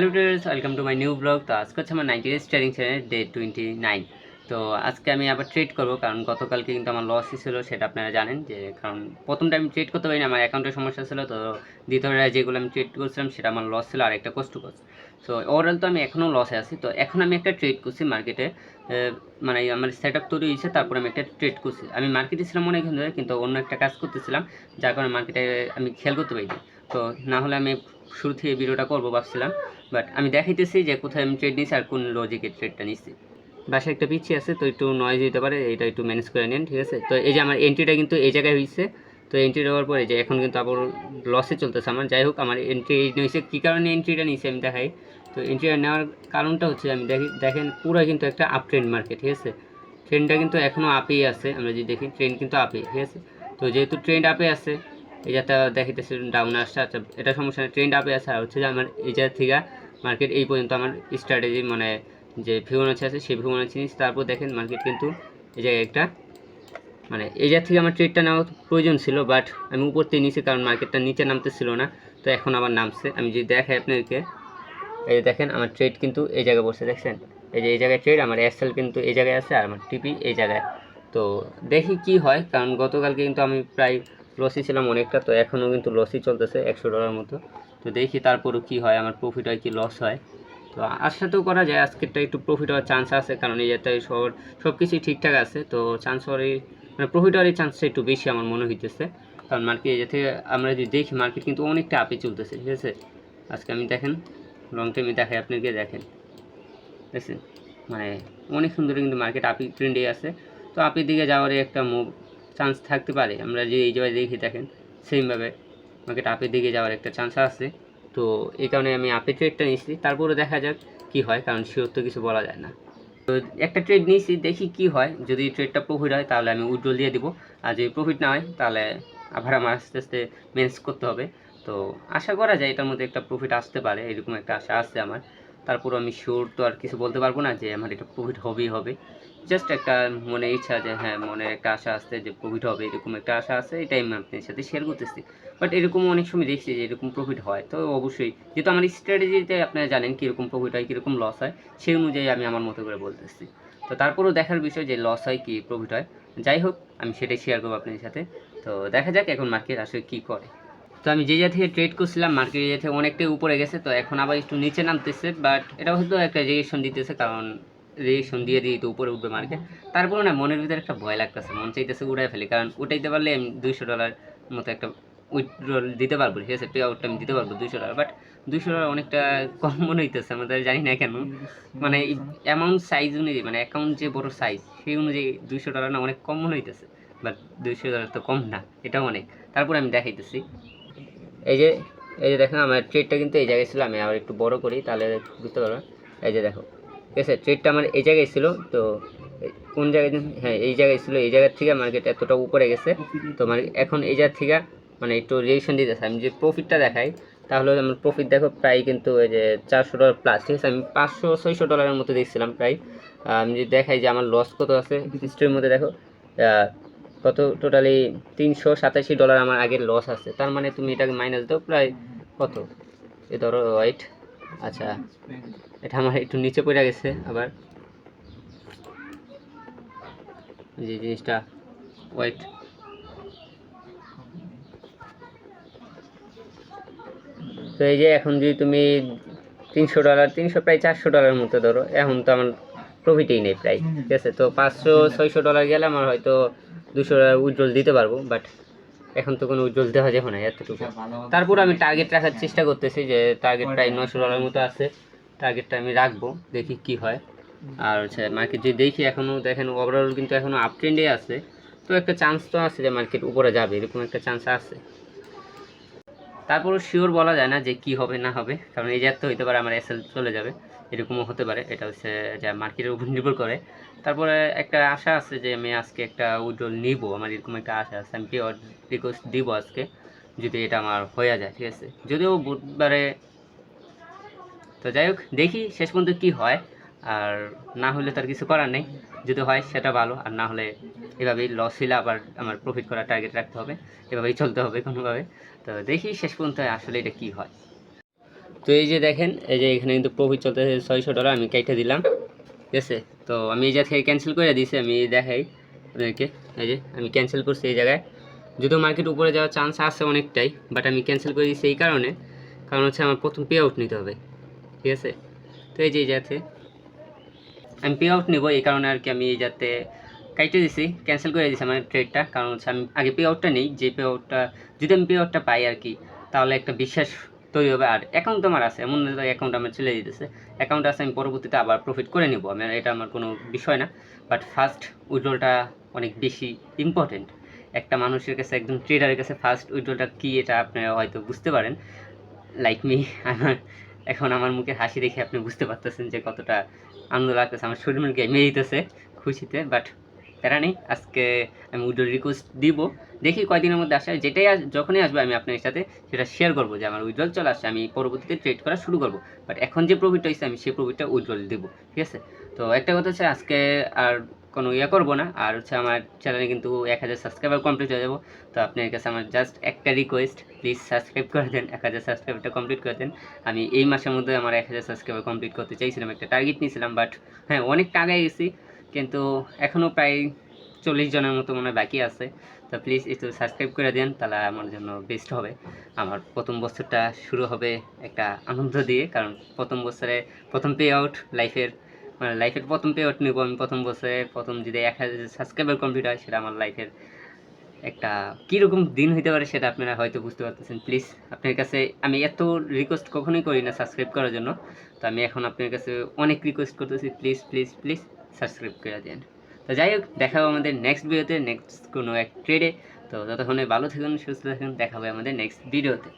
Hello welcome to my new blog তো আজকে হচ্ছে আমার ninety days trading channel day twenty nine তো আজকে আমি আবার ট্রেড করব, কারণ গতকালকে কিন্তু আমার লসই ছিল, সেটা আপনারা জানেন যে, কারণ প্রথমটা আমি ট্রেড করতে পারিনি, আমার অ্যাকাউন্টের সমস্যা ছিল। তো দ্বিতীয়টা যেগুলো আমি ট্রেড করছিলাম, সেটা আমার লস ছিল, আর একটা কষ্ট করছে তো ওভারঅল তো আমি এখনও লসে আছি। তো এখন আমি একটা ট্রেড করছি মার্কেটে মানে আমার সেট আপ তৈরি হয়েছে, তারপর আমি একটা ট্রেড করছি। আমি মার্কেটে ছিলাম অনেক ধরে, কিন্তু অন্য একটা কাজ করতেছিলাম, যার কারণে মার্কেটে আমি খেয়াল করতে পারিনি। তো না হলে আমি শুরু থেকে ভিডিওটা করব ভাবছিলাম বাট আমি দেখাইতেছি যে কোথায় আমি ট্রেড নিয়েছি আর কোন লজিকে ট্রেডটা নিচ্ছি বাসায় একটা পিছিয়ে আছে, তো একটু নয়েজ দিতে পারে, এটা একটু ম্যানেজ করে নিন, ঠিক আছে? তো এই যে আমার এন্ট্রিটা কিন্তু এই জায়গায় হয়েছে তো এন্ট্রি দেওয়ার পরে যে এখন কিন্তু আবার লসে চলতেছে আমার। যাই হোক, আমার এন্ট্রি নিয়েছে, কী কারণে এন্ট্রিটা নিয়েছে আমি দেখাই। তো এন্ট্রিটা নেওয়ার কারণটা হচ্ছে আমি দেখি, দেখেন পুরো কিন্তু একটা আপ ট্রেন্ড মার্কেট ঠিক আছে? ট্রেনটা কিন্তু এখনও আপেই আছে, আমরা যদি দেখি ট্রেন কিন্তু আপে ঠিক আছে? তো যেহেতু ট্রেন্ড আপে আছে এই যাতে দেখিতেছে ডাউন আসছে। আচ্ছা এটা সমস্যা নেই। ট্রেন্ড আপে আছে। আর হচ্ছে যে আমার এই জায়গা থেকে মার্কেট এই পর্যন্ত আমার স্ট্র্যাটেজি মানে যে ফিবোনাচি আছে, সেই ফিবোনাচি নিচ্ছি তারপর দেখেন মার্কেট কিন্তু এই জায়গায় একটা মানে এই জায়গা থেকে আমার ট্রেডটা নেওয়া প্রয়োজন ছিল বাট আমি উপর থেকে নিয়েছি কারণ মার্কেটটা নিচে নামতে ছিল না। তো এখন আবার নামছে। আমি যদি দেখাই আপনাদেরকে, এই যে দেখেন আমার ট্রেড কিন্তু এই জায়গায় বসে, দেখছেন? এই যে এই জায়গায় ট্রেড আমার এসএল কিন্তু এই জায়গায় আছে আর আমার টিপি এই জায়গায়। তো দেখি কি হয়, কারণ গতকালকে কিন্তু আমি প্রায় লসই ছিলাম অনেকটা, তো এখনও কিন্তু লসই চলতেছে একশো ডলার মতো। তো দেখি তারপরও কি হয়, আমার প্রফিট হয় কি লস হয়। তো আশাতেও করা যায়, আজকেরটা একটু প্রফিট হওয়ার চান্স আছে, কারণ এই যাতে সব সব কিছুই ঠিকঠাক আছে। তো চান্স হওয়ার এই- মানে প্রফিট হওয়ারই চান্সটা একটু বেশি আমার মনে হইতেছে। কারণ মার্কেট যাতে আমরা যদি দেখি মার্কেট কিন্তু অনেকটা আপে চলতেছে, ঠিক আছে? আজকে আমি দেখেন লং টাইমে দেখাই, আপনাকে দেখেন। দেখছেন? মানে অনেক সুন্দর কিন্তু মার্কেট আপি ট্রেন্ডে আছে। তো আপের দিকে যাওয়ারই একটা মুভ চান্স থাকতে পারে। আমরা যে এই জায়গায় দেখি, দেখেন সেমভাবে মার্কেট আপের দিকে যাওয়ার একটা চান্স আছে। তো এই কারণে আমি আপে ট্রেডটা নিয়েছি। তারপরে দেখা যাক কি হয়, কারণ শিওর তো কিছু বলা যায় না। তো একটা ট্রেড নিয়েছি, দেখি কি হয়। যদি ট্রেডটা প্রফিট হয়, তাহলে আমি উইড্রোল দিয়ে দিব। আর যদি প্রফিট না হয়, তাহলে আবার আমার আস্তে আস্তে ম্যানেজ করতে হবে। তো আশা করা যায়, এটার মধ্যে একটা প্রফিট আসতে পারে। এরকম একটা আশা আছে আমার। তারপর আমি শিওর তো আর কিছু বলতে পারব না যে আমার এটা প্রফিট হবেই হবে। জাস্ট একটা মনে ইচ্ছা যে হ্যাঁ মনে একটা আশা আসছে যে প্রফিট হবে, এরকম একটা আশা আছে, এটাই আমি আপনার সাথে শেয়ার করতেছি। বাট এরকম অনেক সময় দেখছি যে, এরকম প্রফিট হয়, তো অবশ্যই, যেহেতু আমার স্ট্র্যাটেজিতে আপনারা জানেন কীরকম প্রফিট হয়, কীরকম লস হয়, সেই অনুযায়ী আমি আমার মতো করে বলতেছি। তো তারপরেও দেখার বিষয় যে লস হয় কি প্রফিট হয়, যাই হোক, আমি সেটাই শেয়ার করব আপনাদের সাথে। তো দেখা যাক এখন মার্কেট আসলে কী করে। তো আমি যে জায়গা থেকে ট্রেড করছিলাম মার্কেট জায়গা থেকে অনেকটাই উপরে গেছে, তো এখন আবার একটু নিচে নামতেছে বাট এটা হয়তো একটা রিয়েকশন দিতেছে, কারণ রিয়েকশন দিয়ে দিয়ে তো উপরে উঠবে মার্কেট তারপরে না মনের ভিতরে একটা ভয় লাগতেছে, মন চাইতেছে উড়াই ফেলি, কারণ উঠাইতে পারলে আমি দুইশো ডলার মতো একটা উইথড্রল দিতে পারব, ঠিক আছে? পে আউটটা আমি দিতে পারব দুইশো ডলার বাট দুইশো ডলার অনেকটা কম মনে হইতেছে আমাদের জানি না কেন। মানে অ্যামাউন্ট সাইজ অনুযায়ী মানে অ্যাকাউন্ট যে বড় সাইজ সেই অনুযায়ী দুইশো ডলার না অনেক কম মনে হইতেছে বাট দুইশো ডলার তো কম না, এটাও অনেক। তারপরে আমি দেখাইতেছি। এই যে এই যে দেখো, আমার ট্রেডটা কিন্তু এই জায়গায় ছিল, আমি আবার একটু বড় করি, তাহলে বুঝতে পারব। এই যে দেখো ঠিক আছে ট্রেডটা আমার এই জায়গায় ছিল, তো কোন জায়গায় হ্যাঁ এই জায়গায় ছিল, এই জায়গার থেকে মার্কেট এতটা উপরে গেছে, তো মানে এখন এই জায়গা থেকে মানে একটু রিয়েকশন দিতেছে। আমি যে প্রফিটটা দেখাই, তাহলে আমার প্রফিট দেখো প্রায় কিন্তু এই যে চারশো ডলার প্লাস ঠিক আছে? আমি পাঁচশো, ছয়শো ডলারের মতো দেখছিলাম প্রায়। আমি যদি দেখাই যে আমার লস কত আছে হিস্ট্রির মধ্যে দেখো কত টোটালি তিনশো সাতাশি ডলার আমার আগের লস আছে। তার মানে তুমি এটাকে মাইনাস দাও, প্রায় কত? এ ধরো ওয়াইট আচ্ছা এটা আমার একটু নিচে পড়ে গেছে আবার। যে জিনিসটা ওয়েট তো এই যে এখন যদি তুমি তিনশো ডলার তিনশো, প্রায় চারশো ডলার মতো ধরো, এখন তো আমার প্রফিটেই নেই প্রায়, ঠিক আছে? তো পাঁচশো, ছয়শো ডলার গেলে আমার হয়তো দুশো ডলার উইড্রোল দিতে পারব বাট এখন তো কোনো উইড্রোল দেওয়া যাবে না এতটুকু। তারপর আমি টার্গেট রাখার চেষ্টা করতেছি যে টার্গেট প্রায় নশো ডলার মতো আছে টার্গেটটা আমি রাখব দেখি কি হয়। আর হচ্ছে মার্কেট যদি দেখি এখনও দেখেন ওভারঅল কিন্তু এখনও আপ ট্রেন্ডে আছে তো একটা চান্স তো আছে যে মার্কেট উপরে যাবে এরকম একটা চান্স আছে। তারপরও শিওর বলা যায় না যে কি হবে না হবে কারণ এই যে তো হইতে পারে আমার এসএল চলে যাবে এরকমও হতে পারে এটা হচ্ছে যা মার্কেটের উপর নির্ভর করে। তারপরে একটা আশা আছে যে আমি আজকে একটা উইড্রোল নিব। আমার এরকম একটা আশা আছে। আমি রিকোয়েস্ট দিব আজকে, যদি এটা আমার হয়ে যায়, ঠিক আছে? যদিও বুধবারে তো যাই হোক, দেখি শেষ পর্যন্ত কি হয়। আর না হলে তার কিছু করার নেই। যদি হয় সেটা ভালো, আর না হলে এভাবেই লস হলে আবার আমার প্রফিট করার টার্গেট রাখতে হবে। এভাবেই চলতে হবে কোনোভাবে। তো দেখি শেষ পর্যন্ত আসলে এটা কি হয়। তো এই যে দেখেন, এই যে এখানে কিন্তু প্রফিট চলতেছে ছয়শো ডলার আমি কেটে দিলাম। ঠিক আছে? তো আমি এই জায়গা থেকে ক্যান্সেল করে দিয়েছি আমি দেখাই আপনাদেরকে। এই যে, আমি ক্যান্সেল করছি এই জায়গায়। যদিও মার্কেট উপরে যাওয়ার চান্স আছে অনেকটাই বাট আমি ক্যান্সেল করে দিয়েছি এই কারণে। কারণ হচ্ছে আমার প্রথম পে আউট নিতে হবে, ঠিক আছে? তো এই যে, এই যাতে আমি পে আউট নেব এই কারণে আর কি আমি এই যাতে কাইটে দিছি ক্যান্সেল করে দিয়েছি আমার ট্রেডটা কারণ হচ্ছে আমি আগে পে আউটটা নেই, যে পে আউটটা যদি আমি পে আউটটা পাই আর কি, তাহলে একটা বিশ্বাস তৈরি হবে আর অ্যাকাউন্ট আমার আছে, এমন না অ্যাকাউন্ট আমার চলে যেতেছে। অ্যাকাউন্ট আছে, আমি পরবর্তীতে আবার প্রফিট করে নেব। আমি এটা আমার কোনো বিষয় না। বাট ফার্স্ট উইড্রলটা অনেক বেশি ইম্পর্টেন্ট একটা মানুষের কাছে, একজন ট্রেডারের কাছে ফার্স্ট উইড্রলটা কী, এটা আপনারা হয়তো বুঝতে পারেন। লাইক মি আমার, এখন আমার মুখে হাসি দেখে আপনি বুঝতে পারতেছেন যে কতটা আনন্দ লাগতেছে। আমার শরীর মনকে এমনি দিতেছে খুশিতে বাট প্যারা নেই আজকে আমি উইড্রো রিকোয়েস্ট দিব। দেখি কয়দিনের মধ্যে আসে। যেটাই যখনই আসবে আমি আপনার সাথে সেটা শেয়ার করব যে আমার উইড্রল চলে আসছে, আমি পরবর্তীতে ট্রেড করা শুরু করব। বাট এখন যে প্রফিটটা হয়েছে, আমি সেই প্রফিটটা উইড্রল দেবো, ঠিক আছে? তো একটা কথা হচ্ছে, আজকে আর কোনো ইয়ে করব না। আর হচ্ছে আমার চ্যানেলে কিন্তু এক হাজার সাবস্ক্রাইবার কমপ্লিট হয়ে যাব। তো আপনার কাছে আমার জাস্ট একটা রিকোয়েস্ট প্লিজ সাবস্ক্রাইব করে দেন, এক হাজার সাবস্ক্রাইবারটা কমপ্লিট করে দেন। আমি এই মাসের মধ্যে আমার এক হাজার সাবস্ক্রাইবার কমপ্লিট করতে চাইছিলাম, একটা টার্গেট নিয়েছিলাম বাট হ্যাঁ অনেক টাকায় গেছি। কিন্তু এখনও প্রায় চল্লিশ জনের মতো মনে বাকি আছে। তো প্লিজ একটু সাবস্ক্রাইব করে দেন, তাহলে আমার জন্য বেস্ট হবে। আমার প্রথম বছরটা শুরু হবে একটা আনন্দ দিয়ে, কারণ প্রথম বছরে প্রথম পে আউট লাইফের মানে লাইফের প্রথম পে আউট নেব আমি প্রথম বছরে। প্রথম যদি এক হাজার সাবস্ক্রাইবার কমপ্লিট হয়, সেটা আমার লাইফের একটা কীরকম দিন হইতে পারে সেটা আপনারা হয়তো বুঝতে পারতেছেন। প্লিজ আপনার কাছে আমি এত রিকোয়েস্ট কখনোই করি না সাবস্ক্রাইব করার জন্য। তো আমি এখন আপনার কাছে অনেক রিকোয়েস্ট করতেছি। প্লিজ প্লিজ প্লিজ সাবস্ক্রাইব করে দেন। তো যাই হোক দেখাবো আমাদের নেক্সট ভিডিওতে নেক্সট কোনো এক ট্রেডে তো ততক্ষণে ভালো থাকুন, সুস্থ থাকুন, দেখা হবে আমাদের নেক্সট ভিডিওতে